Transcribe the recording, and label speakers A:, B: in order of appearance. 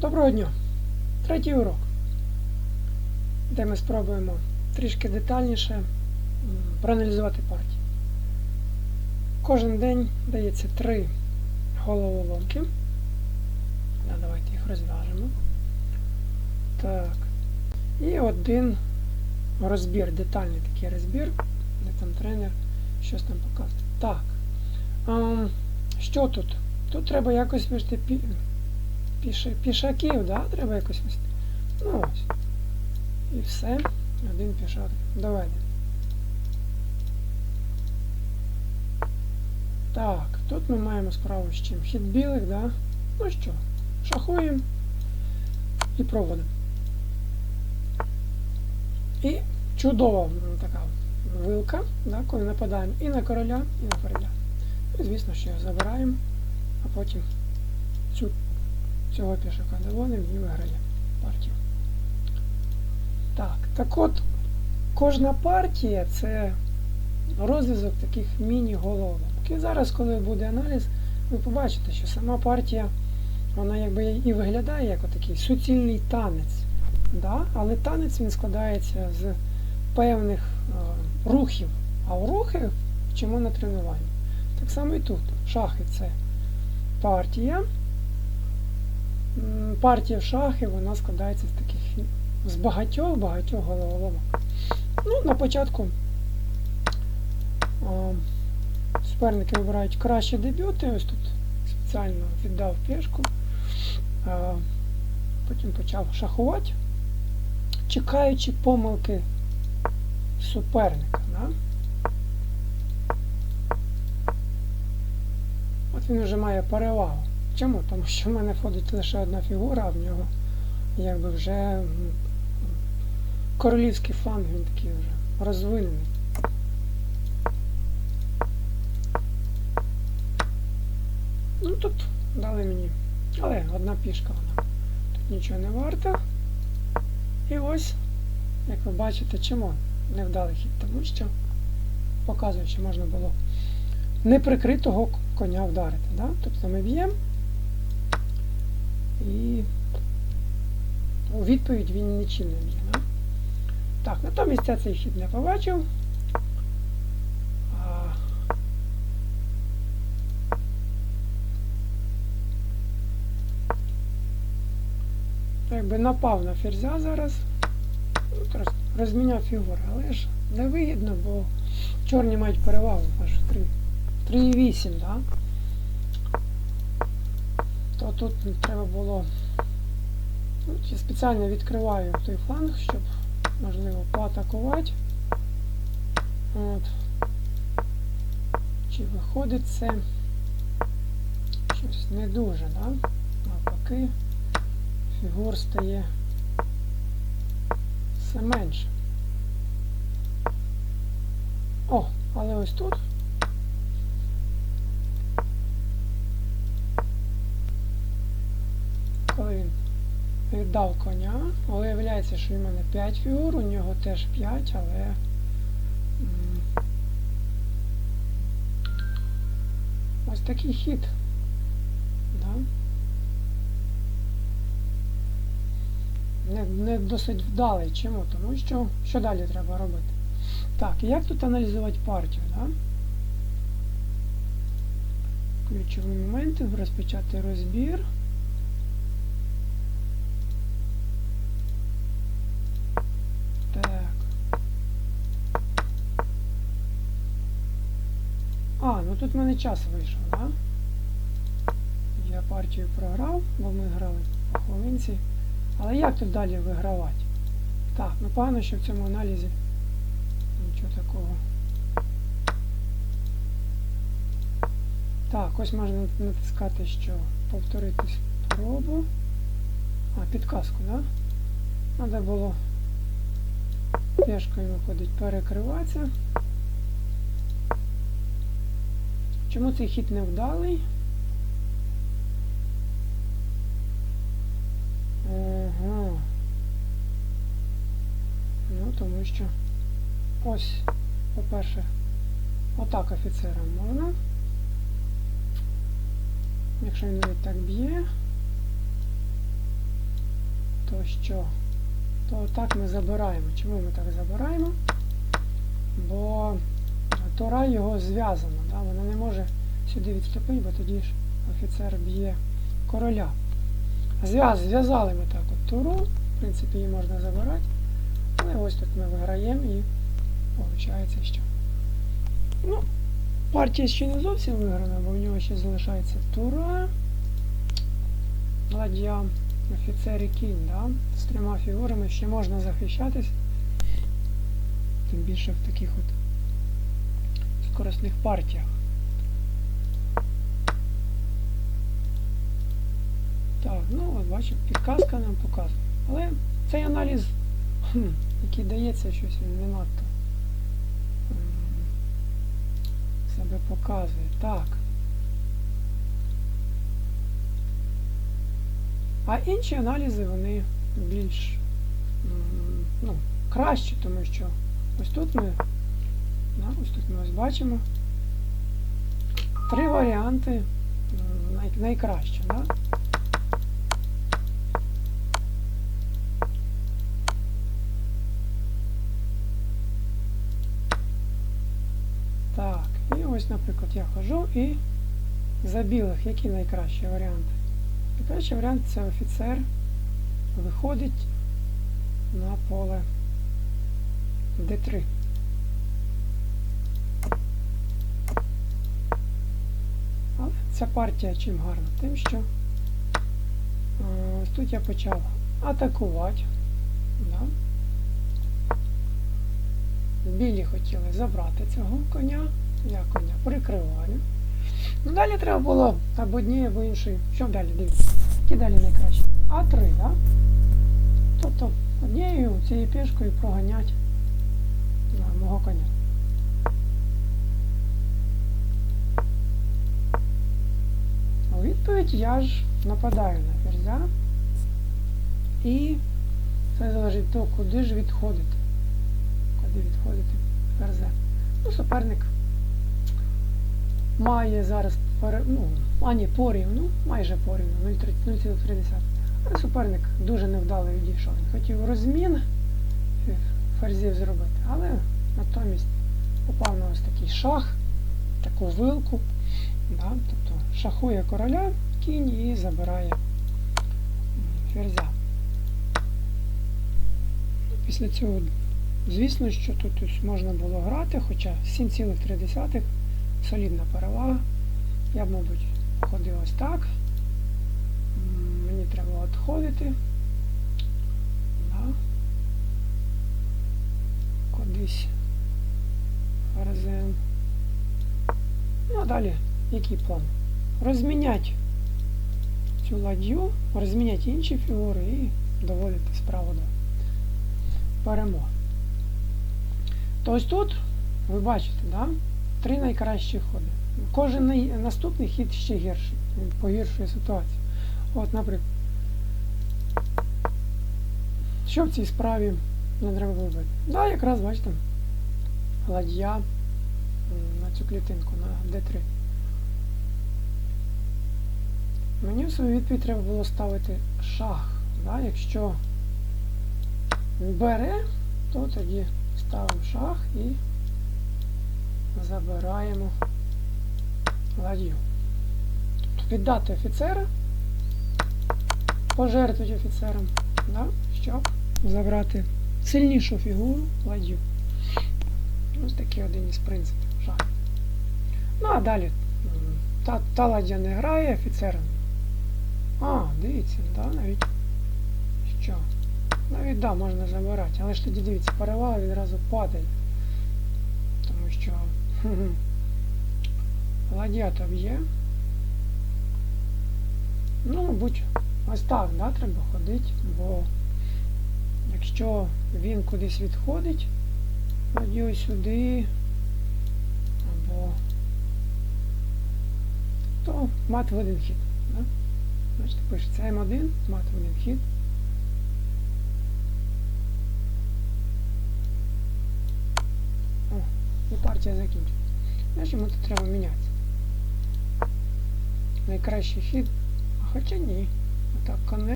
A: Доброго дня! Третій урок, де ми спробуємо трішки детальніше проаналізувати партії. Кожен день дається три головоломки. Да, давайте їх розв'яжемо. Так. І один розбір, детальний такий розбір, де там тренер щось там показує. Так. Ам, що тут? Тут треба якось піша... пішаків, да? треба якось вести. Ну ось. І все. Один пішак. Доведено. Так, тут ми маємо справу з чим? Хід білих, да? Ну що, шахуємо і проводимо. І чудова така вилка, да, коли нападаємо і на короля, і на короля. І звісно, що його забираємо, а потім цю, цього пішака доводимо і виграємо партію. Так, так от, кожна партія це розв'язок таких міні-головоломок. І зараз, коли буде аналіз, ви побачите, що сама партія, вона якби і виглядає як отакий суцільний танець. Да? Але танець він складається з певних е, рухів. А у рухи вчимо на тренуванні. Так само і тут. Шахи це партія. Партія в шахи вона складається з таких з багатьох багатьох головоломок. Ну, на початку а, суперники вибирають кращі дебюти. Ось тут спеціально віддав пішку. А, потім почав шахувати, чекаючи помилки суперника. Да? От він вже має перевагу. Чому? Тому що в мене входить лише одна фігура, а в нього якби вже королівський фланг, він такий вже розвинений. Ну тут дали мені. Але одна пішка вона тут нічого не варта. І ось, як ви бачите, чому невдалий хід, тому що показує, що можна було неприкритого коня вдарити. Да? Тобто ми б'ємо і у відповідь він нічим не б'є. Да? Так, натомість я цей хід не побачив. Якби напав на ферзя зараз. Розміняв фігури, але ж невигідно, бо чорні мають перевагу аж 3. 3,8, да? То тут треба було. Чи спеціально відкриваю той фланг, щоб можливо поатакувати. От. Чи виходить це щось не дуже, да? Навпаки, фігур стає все менше. О, але ось тут. Віддав коня, виявляється, що в мене 5 фігур, у нього теж 5, але ось такий хід. Да? Не, не досить вдалий. Чому? Тому що що далі треба робити? Так, як тут аналізувати партію? Да? Ключові моменти, розпочати розбір. Тут в мене час вийшов, да? Я партію програв, бо ми грали по хвилинці. Але як тут далі вигравати? Так, ну погано, що в цьому аналізі нічого такого. Так, ось можна натискати, що повторити спробу. А, підказку, так? Да? Треба було пішкою виходить перекриватися. Чому цей хід не вдалий? Ага. Ну, тому що ось, по-перше, отак офіцерам можна. Якщо він навіть так б'є. то що, то так ми забираємо. Чому ми так забираємо? Бо Тора його зв'язана, да? вона не може сюди відступити, бо тоді ж офіцер б'є короля. Зв'яз, зв'язали ми так от туру, в принципі, її можна забирати. Але ось тут ми виграємо і виходить, що. Ну, партія ще не зовсім виграна, бо в нього ще залишається тура. Ладья, офіцер і кінь, да? з трьома фігурами ще можна захищатись. Тим більше в таких от скоростних партіях. Так, ну от бачимо, підказка нам показує. Але цей аналіз, який дається, щось він не надто себе показує. Так. А інші аналізи, вони більш ну, кращі, тому що ось тут ми, ось тут ми ось бачимо три варіанти най, найкраще. Да? Так, і ось, наприклад, я хожу і за білих, які найкращі варіанти? Найкращий варіант це офіцер виходить на поле D3. Але ця партія чим гарна? Тим, що е, ось тут я почав атакувати. Да? Білі хотіли забрати цього коня. Я коня прикриваю. Ну, далі треба було або однієї, або іншої. Що далі? Дивіться. Які далі найкраще? А3, так? Да? Тобто однією цією пішкою проганять да, мого коня. Відповідь я ж нападаю на ферзя. І це залежить від того, куди ж відходити. Куди відходити ферзя. Ну, суперник має зараз ну, ані порівну, майже порівну, 0,3. Але суперник дуже невдало відійшов. Він хотів розмін ферзів зробити, але натомість попав на ось такий шах, таку вилку. Да? Тобто шахує короля, кінь і забирає ферзя. Після цього, звісно, що тут можна було грати, хоча 7,3 солідна перевага. Я б, мабуть, ходив ось так. Мені треба відходити. Да. Кудись ферзем. Ну а далі який план? Розміняти цю ладью, розміняти інші фігури і доводити справу до перемоги. То ось тут, ви бачите, да? три найкращі ходи. Кожен наступний хід ще гірший. Він погіршує ситуацію. От, наприклад, що в цій справі не треба робити? Да, якраз бачите, ладья на цю клітинку, на D3. Мені в свою відповідь треба було ставити шах. Да? Якщо бере, то тоді ставимо шах і забираємо ладью. Тобто віддати офіцера, пожертвувати офіцером, да? щоб забрати сильнішу фігуру ладью. Ось такий один із принципів шахів. Ну а далі та, та ладья не грає офіцером. А, дивіться, да, навіть що? Навіть да, можна забирати, але ж тоді дивіться, перевага відразу падає. Тому що то б'є. Ну, мабуть, ось так, да, треба ходити, бо якщо він кудись відходить, ладью сюди, або то мат в один хід. Да? Бачите, пишеться М1, мат в один хід. О, і партія закінчилась. Знаєш, йому тут треба мінятися. Найкращий хід. А хоча ні. Отак конвертер.